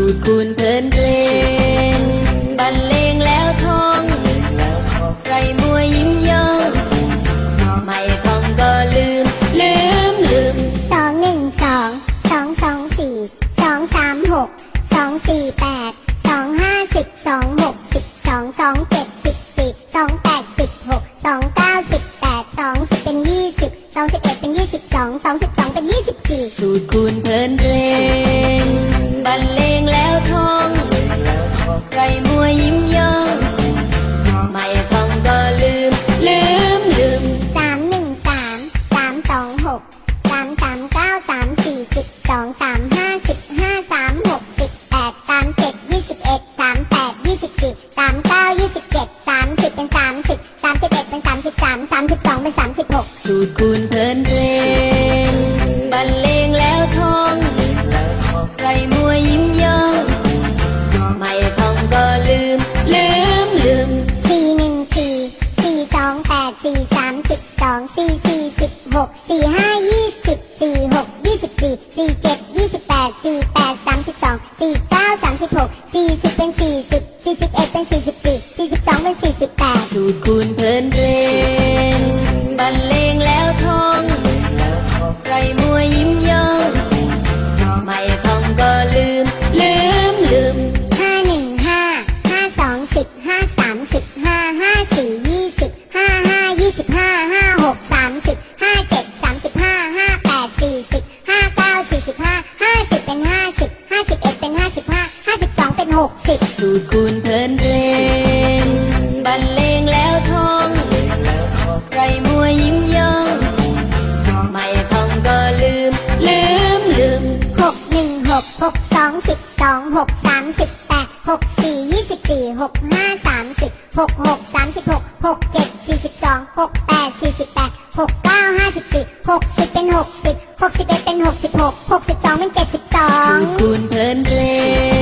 สูดคูณเพลินเพลงบรรเลงแล้วท้องไรมัวยิ้มย่องไม่ท่องก็ลืม ลืมลืมสองหนึ่งสองสองสองสี่สองสามหกสองสี่แปดสองห้าสิบสองหกสิบสองสองเจ็ดสิบสี่สองแปดสิบหกสองเก้าสิบแปดสองสิบเป็นยี่สิบสองสิบเอ็ดเป็นยี่ หัวยิ้ม เป็นสี่สิบสี่สิบเอ็ดเป็นสี่สิบสี่สี่สิบสองเป็นสี่สิบแปดสูตรคูณเพลินเร สิบสองหกสามสิบแปดหกสี่ยี่สิบสี่หกห้าสามสิบหกหกสามสิบหกหกเจ็ดสี่สิบสองหกแปดสี่สิบแปดหกเก้าห้าสิบสี่หกสิบเป็นหกสิบหกสิบเอ็ดเป็นหกสิบหกหกสิบสองเป็นเจ็ดสิบสองคูณเพลินเลง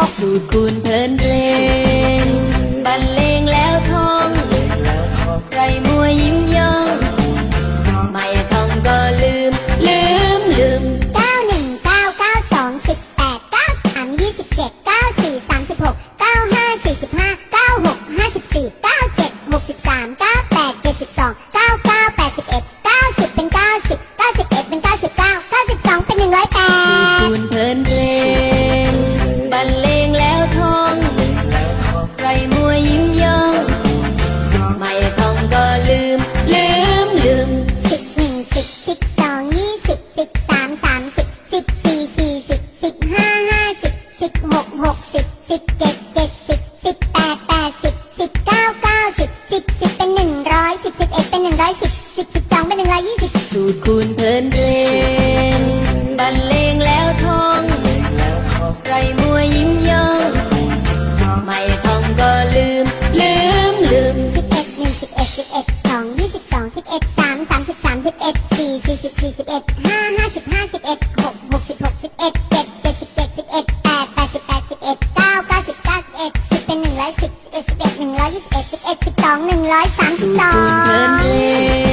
อบสูตรคูณเพลินเพลงบรรเลง งบรรเลงแล้วทองไรมัวยิ้มยองไม่ต้องก็ลืม ลืมลืมสิบเอ็ดหนึ่งสิบเอ็ดสิบเอ็ดสองยี่สิบสองสิบเอ็ดสามสามสิบสามสิบเอ็ดสี่สี่สิบสี่สิบเอ็ดห้าห้าสิบห้าสิบเอ็ดหกหกสิบหกสิบเอ็ดเจ็ดเจ็ดสิบเจ็ดสิบเอ็ดแปดแปดสิบแปดสิบเอ็ดเก้าเก้าสิบเก้าสิบเอ็ดสิบเป็นหนึ่งร้อยสิบสิบเอ็ดหนึ่งร้อยยี่สิบเอ็ดสิบเอ็ดสิบสองหนึ่งร้อยสามสิบสอง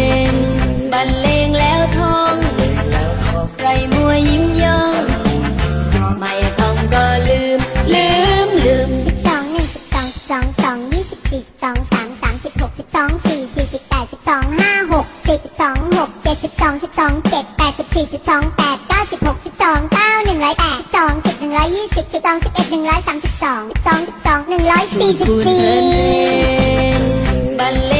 เจ็ดแปดสิบสี่สิบสองแปดเก้าสิบหกสิบสองเก้าหนึ่งร้อยแปดสองสิบหนึ่งร้อยยี่สิบสิบสองสิบเอ็ดหนึ่งร้อยสามสิบสองสองสิบสองหนึ่งร้อยสี่สิบสี่บรรเล